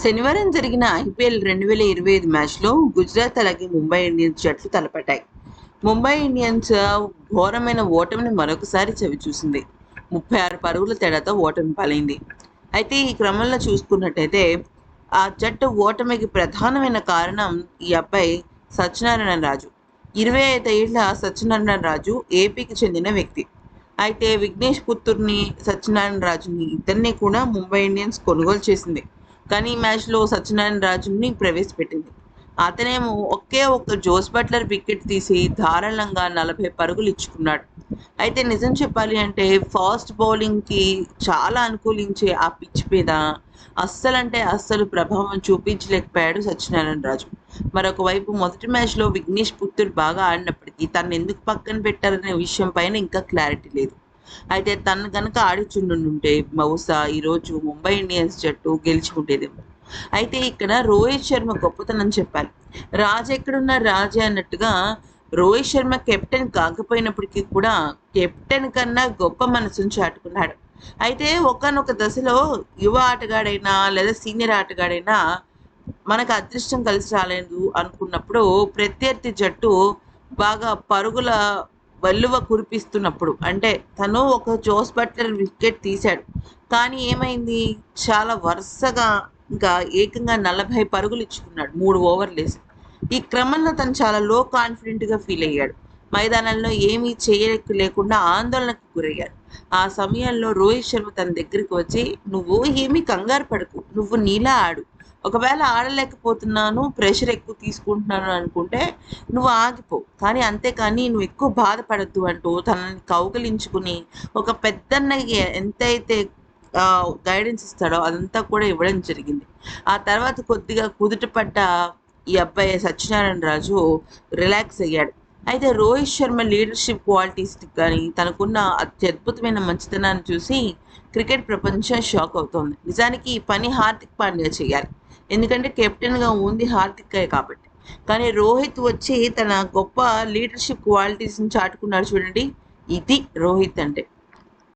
శనివారం జరిగిన ఐపీఎల్ రెండు వేల ఇరవై ఐదు మ్యాచ్లో గుజరాత్ అలాగే ముంబై ఇండియన్స్ జట్లు తలపట్టాయి. ముంబై ఇండియన్స్ ఘోరమైన ఓటమిని మరొకసారి చవిచూసింది. ముప్పై ఆరు పరుగుల తేడాతో ఓటమి పాలైంది. అయితే ఈ క్రమంలో చూసుకున్నట్టయితే ఆ జట్టు ఓటమికి ప్రధానమైన కారణం ఈ అబ్బాయి సత్యనారాయణ రాజు. ఇరవై ఐదు ఏళ్ళ సత్యనారాయణ రాజు ఏపీకి చెందిన వ్యక్తి. అయితే విఘ్నేష్ పుత్తూర్ని సత్యనారాయణ రాజుని ఇద్దరిని కూడా ముంబై ఇండియన్స్ కొనుగోలు చేసింది. కానీ ఈ మ్యాచ్లో సత్యనారాయణ రాజుని ప్రవేశపెట్టింది. అతనేమో ఒకే ఒక్క జోస్ బట్లర్ వికెట్ తీసి ధారాళంగా నలభై పరుగులు ఇచ్చుకున్నాడు. అయితే నిజం చెప్పాలి అంటే ఫాస్ట్ బౌలింగ్కి చాలా అనుకూలించే ఆ పిచ్ మీద అస్సలంటే అస్సలు ప్రభావం చూపించలేకపోయాడు సత్యనారాయణ రాజు. మరొకవైపు మొదటి మ్యాచ్లో విఘ్నేష్ పుత్తూర్ బాగా ఆడినప్పటికీ తను ఎందుకు పక్కన పెట్టారనే విషయం పైన ఇంకా క్లారిటీ లేదు. అయితే తను కనుక ఆడిచుండుంటే బహుశా ఈరోజు ముంబై ఇండియన్స్ జట్టు గెలుచుకుంటేదేమో. అయితే ఇక్కడ రోహిత్ శర్మ గొప్పతనం చెప్పాలి. రాజు ఎక్కడున్న రాజే అన్నట్టుగా రోహిత్ శర్మ కెప్టెన్ కాకపోయినప్పటికీ కూడా కెప్టెన్ కన్నా గొప్ప మనసును చాటుకున్నాడు. అయితే ఒకనొక దశలో యువ ఆటగాడైనా లేదా సీనియర్ ఆటగాడైనా మనకు అదృష్టం కలిసి రాలేదు అనుకున్నప్పుడు ప్రత్యర్థి జట్టు బాగా పరుగుల వల్లువ కురిపిస్తున్నప్పుడు అంటే తను ఒక జోస్ బట్లర్ వికెట్ తీశాడు. కానీ ఏమైంది? చాలా వరుసగా ఇంకా ఏకంగా నలభై పరుగులు ఇచ్చుకున్నాడు మూడు ఓవర్లు వేసి. ఈ క్రమంలో తను చాలా లో కాన్ఫిడెంట్గా ఫీల్ అయ్యాడు. మైదానంలో ఏమీ చేయకు లేకుండా ఆందోళనకు గురయ్యాడు. ఆ సమయంలో రోహిత్ శర్మ తన దగ్గరికి వచ్చి నువ్వు ఏమీ కంగారు పడకు నువ్వు నీలా ఆడు. ఒకవేళ ఆడలేకపోతున్నాను ప్రెషర్ ఎక్కువ తీసుకుంటున్నాను అనుకుంటే నువ్వు ఆగిపో. కానీ అంతేకాని నువ్వు ఎక్కువ బాధపడద్దు అంటూ తనని కౌగలించుకుని ఒక పెద్దన్నకి ఎంతైతే గైడెన్స్ ఇస్తాడో అదంతా కూడా ఇవ్వడం జరిగింది. ఆ తర్వాత కొద్దిగా కుదుటపడ్డ ఈ అబ్బాయి సత్యనారాయణ రాజు రిలాక్స్ అయ్యాడు. అయితే రోహిత్ శర్మ లీడర్షిప్ క్వాలిటీస్ కానీ తనకున్న అత్యద్భుతమైన మంచితనాన్ని చూసి క్రికెట్ ప్రపంచం షాక్ అవుతోంది. నిజానికి ఈ పని హార్దిక్ పాండ్యా చేయాలి. ఎందుకంటే కెప్టెన్గా ఉంది హార్దిక్ కాబట్టి. కానీ రోహిత్ వచ్చి తన గొప్ప లీడర్షిప్ క్వాలిటీస్ని చాటుకున్నాడు చూడండి. ఇది రోహిత్ అంటే.